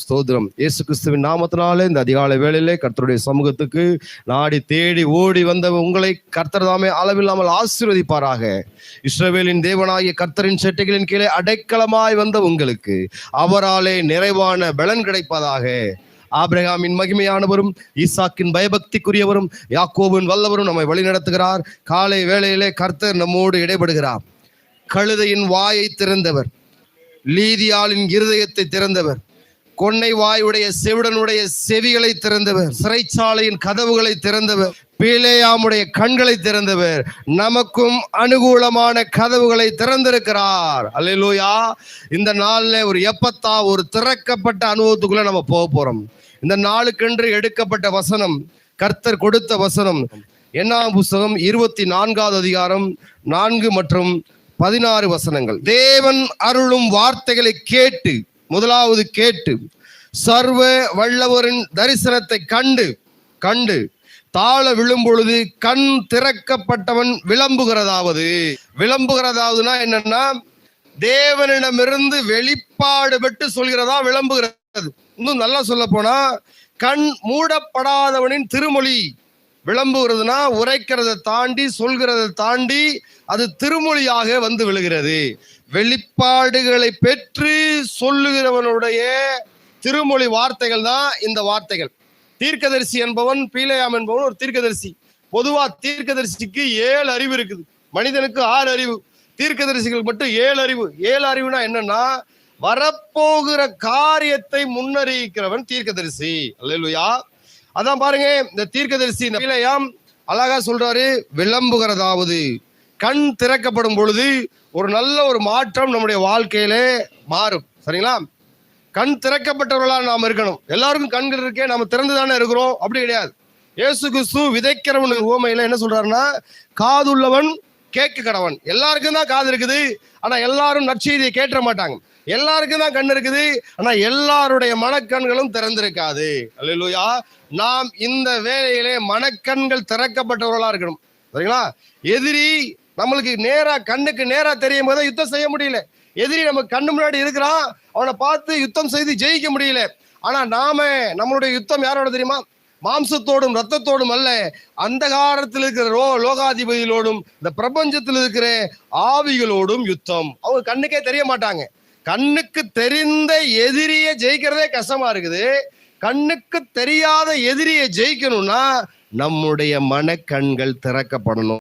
ஸ்தோத்திரம். இயேசு கிறிஸ்துவின் நாமத்தினாலே இந்த அதிகாலை வேளையிலே கர்த்தருடைய சமூகத்துக்கு நாடி தேடி ஓடி வந்த உங்களை கர்த்தர் தாமே அளவில்லாமல் ஆசீர்வதிப்பாராக. இஸ்ரவேலின் தேவனாகிய கர்த்தரின் செட்டைகளின் கீழே அடைக்கலமாய் வந்த உங்களுக்கு அவராலே நிறைவான பலன் கிடைப்பதாக. ஆபிரகாமின் மகிமையானவரும் ஈசாக்கின் பயபக்திக்குரியவரும் யாக்கோவின் வல்லவரும் நம்மை வழிநடத்துகிறார் காலை வேளையிலே கர்த்தர் நம்மோடு இடைபடுகிறார். கழுதையின் வாயை திறந்தவர். லீதியாளின் இருதயத்தை திறந்தவர். கொன்னை வாயுடைய செவிடனுடைய செவிகளை திறந்தவர். சிறைச்சாலையின் கதவுகளை திறந்தவர். பீலேயாமுடைய கண்களை திறந்தவர். நமக்கும் அனுகூலமான கதவுகளை திறந்திருக்கிறார். அல்லேலூயா. இந்த நாளில் ஒரு எப்பத்தா ஒரு திறக்கப்பட்ட அனுபவத்துக்குள்ள நம்ம போக போறோம். இந்த நாளுக்கென்று எடுக்கப்பட்ட வசனம் கர்த்தர் கொடுத்த வசனம் என்னாம் புஸ்தகம் இருபத்தி நான்காவது அதிகாரம் நான்கு மற்றும் பதினாறு வசனங்கள். தேவன் அருளும் வார்த்தைகளை கேட்டு முதலாவது கேட்டு சர்வ வல்லவரின் தரிசனத்தை கண்டு கண்டு தாழ விழும்பொழுது கண் திறக்கப்பட்டவன் விளம்புகிறதாவது. விளம்புகிறதாவதுன்னா என்னன்னா தேவனிடமிருந்து வெளிப்பாடு பெற்று சொல்கிறதா விளம்புகிறது. இன்னும் நல்லா சொல்ல போனா கண் மூடப்படாதவனின் திருமொழி விளம்புகிறதுனா உரைக்கிறதை தாண்டி சொல்கிறத தாண்டி அது திருமொழியாக வந்து விழுகிறது. வெளிப்பாடுகளை பெற்று சொல்லுகிறவனுடைய திருமொழி வார்த்தைகள் தான் இந்த வார்த்தைகள். தீர்க்கதரிசி என்பவன் பீலையாம் என்பவன் ஒரு தீர்க்கதரிசி. பொதுவா தீர்க்கதரிசிக்கு ஏழு அறிவு இருக்குது. மனிதனுக்கு ஆறு அறிவு. தீர்க்கதரிசிகள் மட்டும் ஏழு அறிவு. ஏழு அறிவுனா என்னன்னா வரப்போகிற காரியத்தை முன்னறிவிக்கிறவன் தீர்க்கதரிசி. அல்லா அதான் பாருங்க இந்த தீர்க்கதரிசி பீலையாம் அழகா சொல்றாரு விளம்புகிறதாவது. கண் திறக்கப்படும் பொழுது ஒரு நல்ல ஒரு மாற்றம் நம்முடைய வாழ்க்கையிலே மாறும். சரிங்களா? கண் திறக்கப்பட்டவர்களாக நாம் இருக்கணும். எல்லாருக்கும் கண்கள் இருக்கே நம்ம திறந்து தானே இருக்கிறோம். அப்படி கிடையாது. ஏசு கிறிஸ்து விதைக்கிறவன் ஓமையில என்ன சொல்றாருன்னா காதுள்ளவன் கேட்க கடவன். எல்லாருக்கும் தான் காது இருக்குது ஆனா எல்லாரும் நற்செய்தியை கேட்ட மாட்டாங்க. எல்லாருக்கும் தான் கண் இருக்குது ஆனா எல்லாருடைய மனக்கண்களும் திறந்திருக்காது. அல்லா நாம் இந்த வேலையிலே மனக்கண்கள் திறக்கப்பட்டவர்களா இருக்கணும். சரிங்களா? எதிரி நம்மளுக்கு நேரா கண்ணுக்கு நேரா தெரியும் போது யுத்தம் செய்ய முடியல. எதிரி நம்ம கண்ணு முன்னாடி இருக்கிறான் அவனை பார்த்து யுத்தம் செய்து ஜெயிக்க முடியல. ஆனா நாம நம்மளுடைய யுத்தம் யாரோட தெரியுமா? மாம்சத்தோடும் ரத்தத்தோடும் அல்ல அந்த காலத்தில் இருக்கிற ரோ லோகாதிபதிகளோடும் இந்த பிரபஞ்சத்தில் இருக்கிற ஆவிகளோடும் யுத்தம். அவங்க கண்ணுக்கே தெரிய மாட்டாங்க. கண்ணுக்கு தெரிந்த எதிரியை ஜெயிக்கிறதே கஷ்டமா இருக்குது. கண்ணுக்கு தெரியாத எதிரியை ஜெயிக்கணும்னா நம்முடைய மனக்கண்கள் திறக்கப்படணும்.